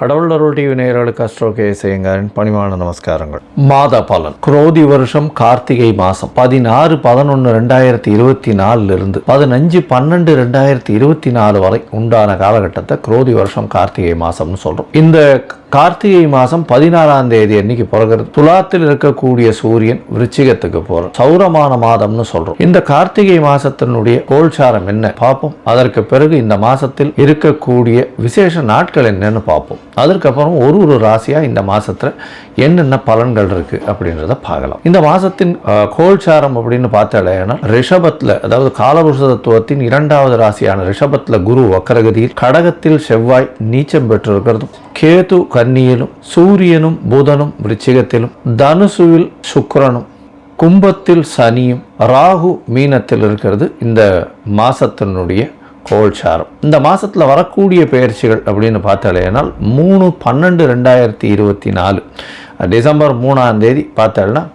கடவுள் அருள் டிவி நேயர்களுக்கு அஸ்ட்ரோ கே செய்யுங்காரின் பணிவான நமஸ்காரங்கள். மாத பலன் குரோதி வருஷம் கார்த்திகை மாதம் பதினாறு பதினொன்று ரெண்டாயிரத்தி இருபத்தி நாலுலேருந்து பதினஞ்சு பன்னெண்டு ரெண்டாயிரத்தி இருபத்தி நாலு வரை உண்டான காலகட்டத்தை குரோதி வருஷம் கார்த்திகை மாதம்னு சொல்கிறோம் இந்த கார்த்திகை மாதம் பதினாறாம் தேதி அன்னைக்கு பிறகுறது துலாத்தில் இருக்கக்கூடிய சூரியன் விருச்சிகத்துக்கு போகிற சௌரமான மாதம்னு சொல்கிறோம் இந்த கார்த்திகை மாதத்தினுடைய கோல்சாரம் என்ன பார்ப்போம். அதற்கு பிறகு இந்த மாதத்தில் இருக்கக்கூடிய விசேஷ நாட்கள் என்னன்னு பார்ப்போம். அதற்கப்புறம் ஒரு ஒரு ராசியாக இந்த மாதத்தில் என்னென்ன பலன்கள் இருக்குது அப்படின்றத பார்க்கலாம். இந்த மாதத்தின் கோல்சாரம் அப்படின்னு பார்த்தாலேனா ரிஷபத்தில் அதாவது காலபுருஷ தத்துவத்தின் இரண்டாவது ராசியான ரிஷபத்தில் குரு வக்கரகதியில் கடகத்தில் செவ்வாய் நீச்சம் பெற்றிருக்கிறதும் கேது கன்னியிலும் சூரியனும் புதனும் விருச்சிகத்திலும் தனுசுவில் சுக்கரனும் கும்பத்தில் சனியும் ராகு மீனத்தில் இருக்கிறது இந்த மாசத்தினுடைய கோல்சாரம். இந்த மாதத்தில் வரக்கூடிய பயிற்சிகள் அப்படின்னு பார்த்தாலேனால் மூணு பன்னெண்டு ரெண்டாயிரத்தி இருபத்தி நாலு டிசம்பர் மூணாம் தேதி பார்த்தாலும்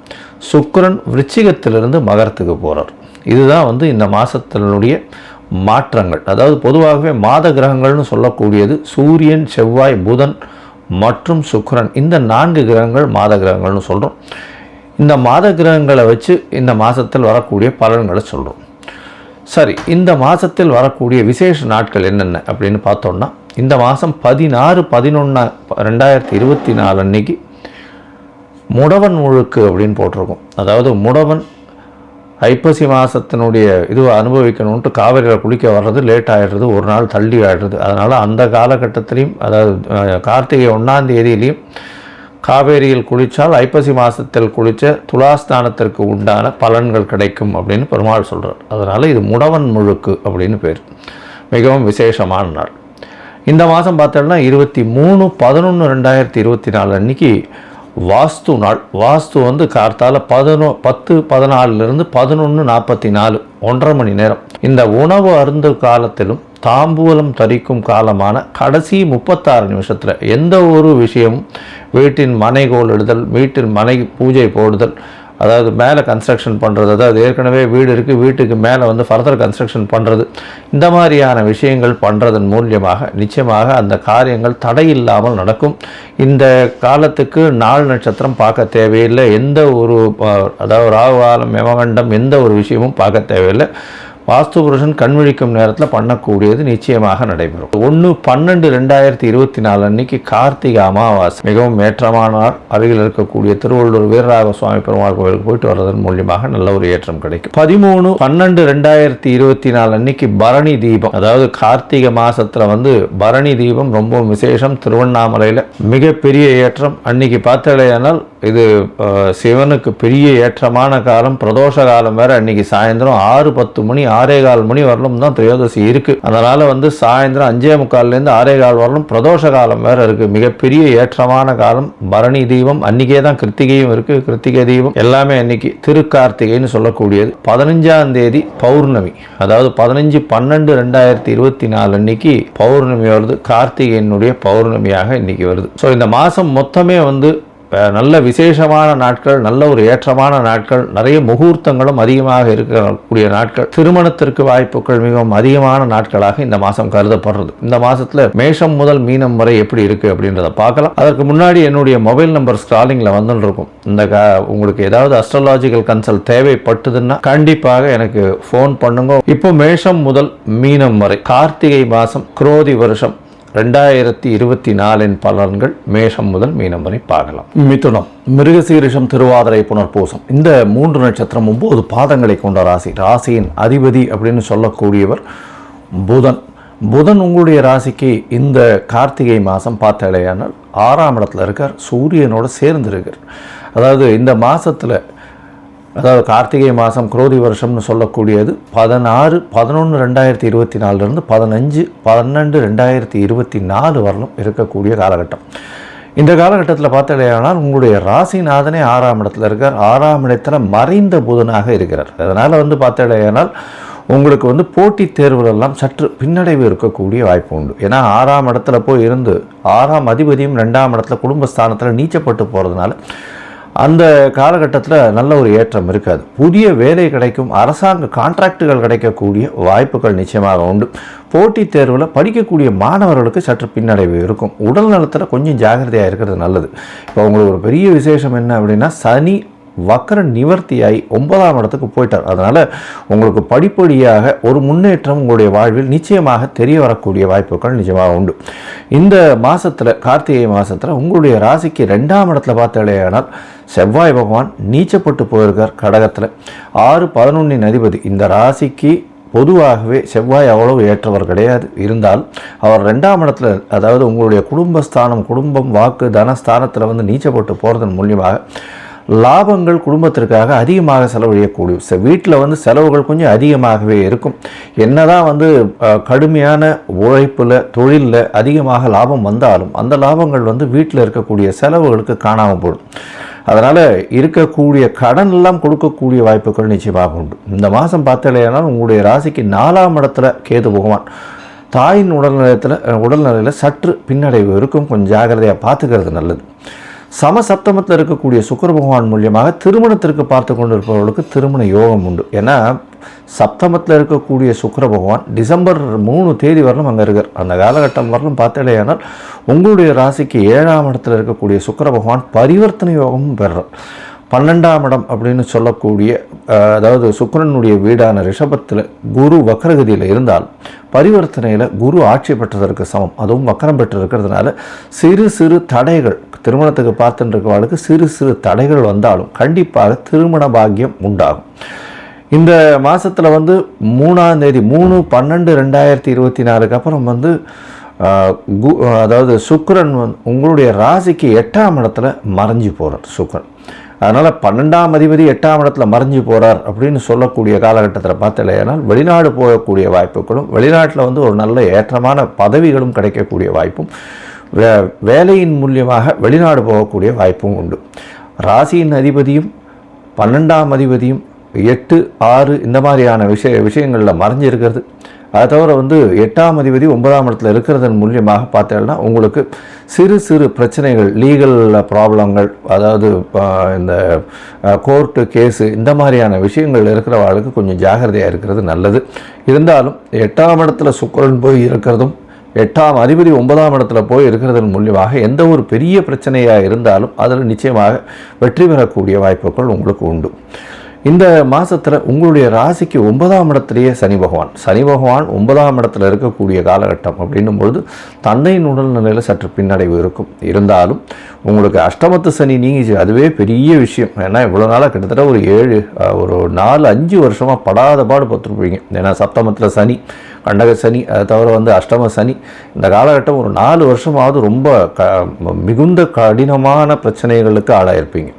சுக்கரன் விருச்சிகத்திலிருந்து மகரத்துக்கு போகிறார் இதுதான் வந்து இந்த மாதத்தினுடைய மாற்றங்கள். அதாவது பொதுவாகவே மாத கிரகங்கள்னு சொல்லக்கூடியது சூரியன் செவ்வாய் புதன் மற்றும் சுக்கரன். இந்த நான்கு கிரகங்கள் மாத கிரகங்கள்னு சொல்கிறோம் இந்த மாத கிரகங்களை வச்சு இந்த மாதத்தில் வரக்கூடிய பலன்களை சொல்கிறோம் சரி இந்த மாதத்தில் வரக்கூடிய விசேஷ நாட்கள் என்னென்ன அப்படின்னு பார்த்தோம்னா இந்த மாதம் பதினாறு பதினொன்று ரெண்டாயிரத்தி இருபத்தி நாலு அன்னைக்கு முடவன் முழுக்கு அப்படின்னு போட்டிருக்கோம். அதாவது முடவன் ஐப்பசி மாதத்தினுடைய இதுவை அனுபவிக்கணுன்ட்டு காவிரியில் குளிக்க வர்றது லேட் ஆகிடுறது ஒரு நாள் தள்ளி ஆகிடுறது அதனால் அந்த காலகட்டத்திலையும் அதாவது கார்த்திகை ஒன்றாம் தேதியிலையும் காவேரியில் குளித்தால் ஐப்பசி மாதத்தில் குளித்த துலாஸ்தானத்திற்கு உண்டான பலன்கள் கிடைக்கும் அப்படின்னு பெருமாள் சொல்கிறார் அதனால் இது முடவன் முழுக்கு அப்படின்னு பேர். மிகவும் விசேஷமான நாள். இந்த மாதம் பார்த்தோம்னா இருபத்தி மூணு பதினொன்று ரெண்டாயிரத்தி இருபத்தி நாலு அன்னைக்கு வாஸ்து நாள். வாஸ்து வந்து கார்த்தால பதினோ பத்து பதினாலிருந்து பதினொன்று நாற்பத்தி நாலு ஒன்றரை மணி நேரம். இந்த உணவு அருந்து காலத்திலும் தாம்பூலம் தரிக்கும் காலமான கடைசி முப்பத்தாறு நிமிஷத்தில் எந்த ஒரு விஷயமும் வீட்டின் மனைகோல் இடுதல் வீட்டின் மனை பூஜை போடுதல் அதாவது மேலே கன்ஸ்ட்ரக்ஷன் பண்ணுறது அதாவது ஏற்கனவே வீடு இருக்குது வீட்டுக்கு மேலே வந்து ஃபர்தர் கன்ஸ்ட்ரக்ஷன் பண்ணுறது இந்த மாதிரியான விஷயங்கள் பண்ணுறதன் மூலியமாக நிச்சயமாக அந்த காரியங்கள் தடை இல்லாமல் நடக்கும். இந்த காலத்துக்கு நாள் நட்சத்திரம் பார்க்க தேவையில்லை. எந்த ஒரு அதாவது ராகுகாலம் யமகண்டம் எந்த ஒரு விஷயமும் பார்க்க தேவையில்லை. வாஸ்து புருஷன் கண்விழிக்கும் நேரத்தில் பண்ணக்கூடியது நிச்சயமாக நடைபெறும். ஒன்று பன்னெண்டு ரெண்டாயிரத்தி இருபத்தி நாலு அன்னைக்கு கார்த்திகை அமாவாசை. மிகவும் ஏற்றமானார். அருகில் இருக்கக்கூடிய திருவள்ளூர் வீரராக சுவாமி பெருமாள் கோவிலுக்கு போயிட்டு வர்றதன் மூலியமாக நல்ல ஒரு ஏற்றம் கிடைக்கும். பதிமூணு பன்னெண்டு ரெண்டாயிரத்தி இருபத்தி நாலு அன்னைக்கு பரணி தீபம். அதாவது கார்த்திகை மாசத்துல வந்து பரணி தீபம் ரொம்ப விசேஷம். திருவண்ணாமலையில் மிகப்பெரிய ஏற்றம். அன்னைக்கு பார்த்தாலேயானால் இது சிவனுக்கு பெரிய ஏற்றமான காலம். பிரதோஷ காலம் வேற. அன்னைக்கு சாயந்தரம் ஆறு பத்து மணி ஆறே கால் மணி வரலும் தான் திரையோதசி இருக்கு. அதனால வந்து சாயந்தரம் அஞ்சே முக்கால்லேருந்து ஆறே கால் வரலும் பிரதோஷ காலம் வேற இருக்கு. மிகப்பெரிய ஏற்றமான காலம். பரணி தீபம் அன்னைக்கே தான் கிருத்திகையும் இருக்கு. கிருத்திகை தீபம் எல்லாமே அன்னைக்கு திருக்கார்த்திகைன்னு சொல்லக்கூடியது. பதினஞ்சாம் தேதி பௌர்ணமி. அதாவது பதினஞ்சு பன்னெண்டு ரெண்டாயிரத்தி இருபத்தி நாலு அன்னைக்கு பௌர்ணமி வருது. கார்த்திகையினுடைய பௌர்ணமியாக இன்னைக்கு வருது. ஸோ இந்த மாதம் மொத்தமே வந்து நல்ல விசேஷமான நாட்கள் நல்ல ஒரு ஏற்றமான நாட்கள் நிறைய முகூர்த்தங்களும் அதிகமாக இருக்கக்கூடிய நாட்கள். திருமணத்திற்கு வாய்ப்புகள் மிகவும் அதிகமான நாட்களாக இந்த மாதம் கருதப்படுறது. இந்த மாதத்தில் மேஷம் முதல் மீனம் வரை எப்படி இருக்கு அப்படின்றத பார்க்கலாம். அதற்கு முன்னாடி என்னுடைய மொபைல் நம்பர் ஸ்டாலிங்கில் வந்துட்டு இருக்கும் இந்த கா- உங்களுக்கு ஏதாவது அஸ்ட்ரலாஜிக்கல் கன்சல்ட் தேவைப்பட்டதுன்னா கண்டிப்பாக எனக்கு ஃபோன் பண்ணுங்க. இப்போ மேஷம் முதல் மீனம் வரை கார்த்திகை மாதம் குரோதி வருஷம் ரெண்டாயிரத்தி இருபத்தி நாலின் பலன்கள் மேஷம் முதல் மீனம் வரை பார்க்கலாம். மிதுனம் மிருகசீரிஷம் திருவாதிரை புனர்பூசம். இந்த மூன்று நட்சத்திரம் ஒன்பது பாதங்களை கொண்ட ராசி. ராசியின் அதிபதி அப்படின்னு சொல்லக்கூடியவர் புதன். புதன் உங்களுடைய ராசிக்கு இந்த கார்த்திகை மாதம் பார்த்தாலேயானால் ஆறாம் இடத்துல இருக்கார். சூரியனோட சேர்ந்து இருக்கார் அதாவது இந்த மாதத்தில் அதாவது கார்த்திகை மாதம் குரோதி வருஷம்னு சொல்லக்கூடியது பதினாறு பதினொன்று ரெண்டாயிரத்தி இருபத்தி நாலுலேருந்து பதினஞ்சு பன்னெண்டு ரெண்டாயிரத்தி இருபத்தி நாலு வரலும் இருக்கக்கூடிய காலகட்டம். இந்த காலகட்டத்தில் பார்த்தாலேயானால் உங்களுடைய ராசிநாதனே ஆறாம் இடத்துல இருக்கார். ஆறாம் இடத்துல மறைந்த புதனாக இருக்கிறார். அதனால் வந்து பார்த்தாலேயானால் உங்களுக்கு வந்து போட்டித் தேர்வுகளெல்லாம் சற்று பின்னடைவு இருக்கக்கூடிய வாய்ப்பு உண்டு. ஏன்னா ஆறாம் இடத்துல போய் இருந்து ஆறாம் அதிபதியும் ரெண்டாம் இடத்துல குடும்பஸ்தானத்தில் நீச்சப்பட்டு போகிறதுனால அந்த காலகட்டத்தில் நல்ல ஒரு ஏற்றம் இருக்காது. புதிய வேலை கிடைக்கும் அரசாங்க கான்ட்ராக்டுகள் கிடைக்கக்கூடிய வாய்ப்புகள் நிச்சயமாக உண்டு. போட்டித் தேர்வில் படிக்கக்கூடிய மாணவர்களுக்கு சற்று பின்னடைவு இருக்கும். உடல் நலத்தில் கொஞ்சம் ஜாகிரதையாக இருக்கிறது நல்லது. இப்போ உங்களுக்கு ஒரு பெரிய விசேஷம் என்ன அப்படின்னா சனி வக்கர நிவர்த்தியாகி ஒன்பதாம் இடத்துக்கு போயிட்டார். அதனால் உங்களுக்கு படிப்படியாக ஒரு முன்னேற்றம் உங்களுடைய வாழ்வில் நிச்சயமாக தெரிய வரக்கூடிய வாய்ப்புகள் நிஜமாக உண்டு. இந்த மாதத்தில் கார்த்திகை மாதத்தில் உங்களுடைய ராசிக்கு ரெண்டாம் இடத்துல பார்த்தாலேயானால் செவ்வாய் பகவான் நீச்சப்பட்டு போயிருக்கார் கடகத்தில். ஆறு பதினொன்னின் அதிபதி. இந்த ராசிக்கு பொதுவாகவே செவ்வாய் அவ்வளவு ஏற்றவர் கிடையாது. இருந்தால் அவர் ரெண்டாம் இடத்துல அதாவது உங்களுடைய குடும்பஸ்தானம் குடும்பம் வாக்கு தனஸ்தானத்தில் வந்து நீச்சப்பட்டு போகிறதன் மூலியமாக லாபங்கள் குடும்பத்திற்காக அதிகமாக செலவழியக்கூடிய ச வீட்டில் வந்து செலவுகள் கொஞ்சம் அதிகமாகவே இருக்கும். என்னதான் வந்து கடுமையான உழைப்பில் தொழிலில் அதிகமாக லாபம் வந்தாலும் அந்த லாபங்கள் வந்து வீட்டில் இருக்கக்கூடிய செலவுகளுக்கு காணாமல் போடும் அதனால் இருக்கக்கூடிய கடன் எல்லாம் கொடுக்கக்கூடிய வாய்ப்புகள் நிச்சயமாக உண்டு. இந்த மாதம் பார்த்தாலேயானால் உங்களுடைய ராசிக்கு நாலாம் இடத்துல கேது பகவான். தாயின் உடல்நிலையத்தில் உடல்நிலையில் சற்று பின்னடைவு இருக்கும். கொஞ்சம் ஜாகிரதையாக பார்த்துக்கிறது நல்லது. சமசப்தமத்தில் இருக்கக்கூடிய சுக்கர பகவான் மூலியமாக திருமணத்திற்கு பார்த்து கொண்டிருப்பவர்களுக்கு திருமண யோகம் உண்டு. ஏன்னா சப்தமத்தில் இருக்கக்கூடிய சுக்கர பகவான் டிசம்பர் மூணு தேதி வரலும் அங்கே இருக்கார். அந்த காலகட்டம் வரலும் பார்த்தாலேயானால் உங்களுடைய ராசிக்கு ஏழாம் இடத்தில் இருக்கக்கூடிய சுக்கர பகவான் பரிவர்த்தனை யோகமும் பெறுறார். பன்னெண்டாம் இடம் அப்படின்னு சொல்லக்கூடிய அதாவது சுக்கரனுடைய வீடான ரிஷபத்தில் குரு வக்ரகதியில் இருந்தால் பரிவர்த்தனையில் குரு ஆட்சி பெற்றதற்கு சமம். அதுவும் வக்கரம் பெற்றிருக்கிறதுனால சிறு சிறு தடைகள் திருமணத்துக்கு பார்த்துட்டு சிறு சிறு தடைகள் வந்தாலும் கண்டிப்பாக திருமண பாக்கியம் உண்டாகும். இந்த மாதத்தில் வந்து மூணாம் தேதி மூணு பன்னெண்டு ரெண்டாயிரத்தி இருபத்தி நாலுக்கு அப்புறம் வந்து கு- அதாவது சுக்கரன் வந்து உங்களுடைய ராசிக்கு எட்டாம் இடத்துல மறைஞ்சு போகிறார் சுக்கரன். அதனால் பன்னெண்டாம் அதிபதி எட்டாம் இடத்துல மறைஞ்சு போகிறார் அப்படின்னு சொல்லக்கூடிய காலகட்டத்தில் பார்த்தலையானால் வெளிநாடு போகக்கூடிய வாய்ப்புகளும் வெளிநாட்டில் வந்து ஒரு நல்ல ஏற்றமான பதவிகளும் கிடைக்கக்கூடிய வாய்ப்பும் வே வேலையின் மூலியமாக வெளிநாடு போகக்கூடிய வாய்ப்பும் உண்டு. ராசியின் அதிபதியும் பன்னெண்டாம் அதிபதியும் எட்டு ஆறு இந்த மாதிரியான விஷய விஷயங்களில் மறைஞ்சிருக்கிறது. அதை தவிர வந்து எட்டாம் அதிபதி ஒன்பதாம் இடத்துல இருக்கிறதன் மூலியமாக பார்த்தீங்கன்னா உங்களுக்கு சிறு சிறு பிரச்சனைகள் லீகல் ப்ராப்ளங்கள் அதாவது இந்த கோர்ட்டு கேஸு இந்த மாதிரியான விஷயங்கள் இருக்கிறவர்களுக்கு கொஞ்சம் ஜாகிரதையாக இருக்கிறது நல்லது. இருந்தாலும் எட்டாம் இடத்துல சுக்கரன் போய் இருக்கிறதும் எட்டாம் அதிபதி ஒன்பதாம் இடத்துல போய் இருக்கிறதன் மூலியமாக எந்த ஒரு பெரிய பிரச்சனையாக இருந்தாலும் அதில் நிச்சயமாக வெற்றி பெறக்கூடிய வாய்ப்புகள் உங்களுக்கு உண்டு. இந்த மாதத்தில் உங்களுடைய ராசிக்கு ஒன்பதாம் இடத்துலேயே சனி பகவான். சனி பகவான் ஒன்பதாம் இடத்துல இருக்கக்கூடிய காலகட்டம் அப்படின்னும் பொழுது தந்தையின் உடல்நிலையில் சற்று பின்னடைவு இருக்கும். இருந்தாலும் உங்களுக்கு அஷ்டமத்து சனி நீங்கிச்சு. அதுவே பெரிய விஷயம். ஏன்னா இவ்வளோ நாளாக கிட்டத்தட்ட ஒரு ஏழு ஒரு நாலு அஞ்சு வருஷமாக படாத பாடு பார்த்துருப்பீங்க ஏன்னா சப்தமத்தில் சனி கண்டக சனி அதை தவிர வந்து அஷ்டம சனி இந்த காலகட்டம் ஒரு நாலு வருஷமாவது ரொம்ப க மிகுந்த கடினமான பிரச்சனைகளுக்கு ஆளாயிருப்பீங்க.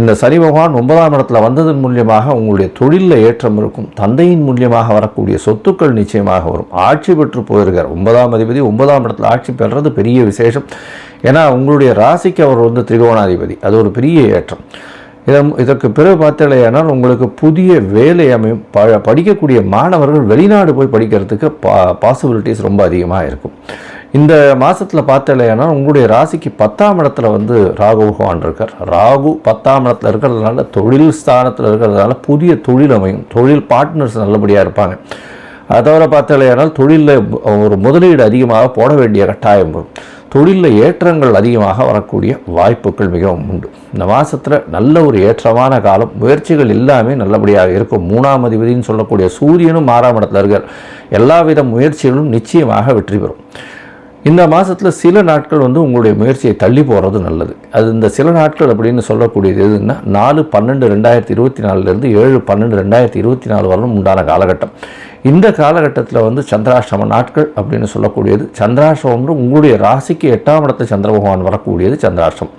இந்த சனி பகவான் ஒன்பதாம் இடத்துல வந்ததன் மூலியமாக உங்களுடைய தொழிலில் ஏற்றம் இருக்கும் தந்தையின் மூலியமாக வரக்கூடிய சொத்துக்கள் நிச்சயமாக வரும். ஆட்சி பெற்று போயிருக்கார். ஒன்பதாம் அதிபதி ஒன்பதாம் இடத்துல ஆட்சி பெறுறது பெரிய விசேஷம். ஏன்னா உங்களுடைய ராசிக்கு அவர் வந்து திரிகோணாதிபதி. அது ஒரு பெரிய ஏற்றம். இதன் இதற்கு பிறகு பார்த்தலையானால் உங்களுக்கு புதிய வேலை அமையும். ப படிக்கக்கூடிய மாணவர்கள் வெளிநாடு போய் படிக்கிறதுக்கு பா பாசிபிலிட்டிஸ் ரொம்ப அதிகமாக இருக்கும். இந்த மாதத்தில் பார்த்தலையானா உங்களுடைய ராசிக்கு பத்தாம் இடத்துல வந்து ராகு பகவான் இருக்கார். ராகு பத்தாம் இடத்துல இருக்கிறதுனால தொழில் ஸ்தானத்தில் இருக்கிறதுனால புதிய தொழில் அமையும். தொழில் பார்ட்னர்ஸ் நல்லபடியாக இருப்பாங்க. அதை தவிர தொழிலில் ஒரு முதலீடு அதிகமாக போட வேண்டிய கட்டாயம் வரும். தொழிலில் ஏற்றங்கள் அதிகமாக வரக்கூடிய வாய்ப்புகள் மிகவும் உண்டு. இந்த மாதத்தில் நல்ல ஒரு ஏற்றமான காலம். முயற்சிகள் எல்லாமே நல்லபடியாக இருக்கும். மூணாம் அதிபதினு சொல்லக்கூடிய சூரியனும் ஆறாம் இடத்துல இருக்கார். எல்லாவித முயற்சிகளும் நிச்சயமாக வெற்றி பெறும். இந்த மாதத்தில் சில நாட்கள் வந்து உங்களுடைய முயற்சியை தள்ளி போகிறது நல்லது. அது இந்த சில நாட்கள் அப்படின்னு சொல்லக்கூடியது எதுன்னா நாலு பன்னெண்டு ரெண்டாயிரத்தி இருபத்தி நாலுலேருந்து ஏழு பன்னெண்டு ரெண்டாயிரத்தி இருபத்தி நாலு வரலும் உண்டான காலகட்டம். இந்த காலகட்டத்தில் வந்து சந்திராஷ்டம நாட்கள் அப்படின்னு சொல்லக்கூடியது சந்திராஷ்டமம்னு உங்களுடைய ராசிக்கு எட்டாம் இடத்த சந்திர பகவான் வரக்கூடியது சந்திராஷ்டமம்.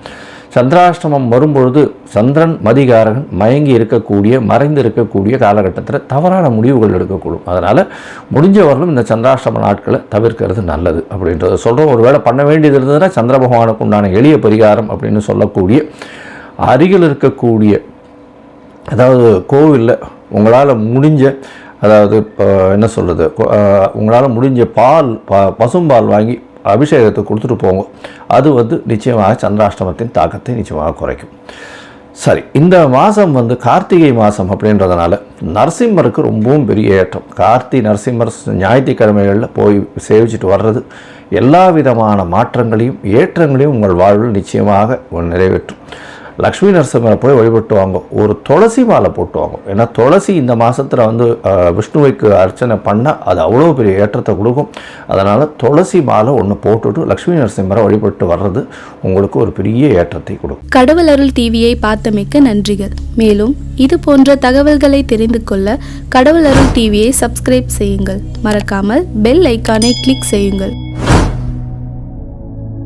சந்திராஷ்டமம் வரும்பொழுது சந்திரன் மதிகாரகன் மயங்கி இருக்கக்கூடிய மறைந்து இருக்கக்கூடிய காலகட்டத்தில் தவறான முடிவுகள் எடுக்கக்கூடும். அதனால் முடிஞ்சவர்களும் இந்த சந்திராஷ்டம நாட்களை தவிர்க்கிறது நல்லது அப்படின்றத சொல்கிறோம் ஒருவேளை பண்ண வேண்டியது இருந்ததுன்னா சந்திர பகவானுக்கு உண்டான எளிய பரிகாரம் அப்படின்னு சொல்லக்கூடிய அருகில் இருக்கக்கூடிய அதாவது கோவிலில் உங்களால் முடிஞ்ச அதாவது இப்போ என்ன சொல்கிறது உங்களால் முடிஞ்ச பால் ப பசும்பால் வாங்கி அபிஷேகத்தை கொடுத்துட்டு போங்க. அது வந்து நிச்சயமாக சந்திராஷ்டமத்தின் தாக்கத்தை நிச்சயமாக குறைக்கும். சரி இந்த மாதம் வந்து கார்த்திகை மாதம் அப்படின்றதுனால நரசிம்மருக்கு ரொம்பவும் பெரிய ஏற்றம். கார்த்தி நரசிம்மர் ஞாயிற்றுக்கிழமைகளில் போய் சேவிச்சிட்டு வர்றது எல்லா விதமான மாற்றங்களையும் ஏற்றங்களையும் உங்கள் வாழ்வில் நிச்சயமாக நிறைவேற்றும். லக்ஷ்மி நரசிம்மரை போய் வழிபட்டு வாங்க. ஒரு துளசி மாலை போட்டு வாங்க. ஏன்னா துளசி இந்த மாதத்தில் வந்து விஷ்ணுவைக்கு அர்ச்சனை பண்ணால் அது அவ்வளோ பெரிய ஏற்றத்தை கொடுக்கும். அதனால் துளசி மாலை ஒன்று போட்டுட்டு லக்ஷ்மி நரசிம்மரை வழிபட்டு வர்றது உங்களுக்கு ஒரு பெரிய ஏற்றத்தை கொடுக்கும். கடவுள் அருள் டிவியை பார்த்தமைக்க நன்றிகள். மேலும் இது போன்ற தகவல்களை தெரிந்து கொள்ள கடவுள் அருள் டிவியை சப்ஸ்கிரைப் செய்யுங்கள். மறக்காமல் பெல் ஐக்கானை கிளிக் செய்யுங்கள்.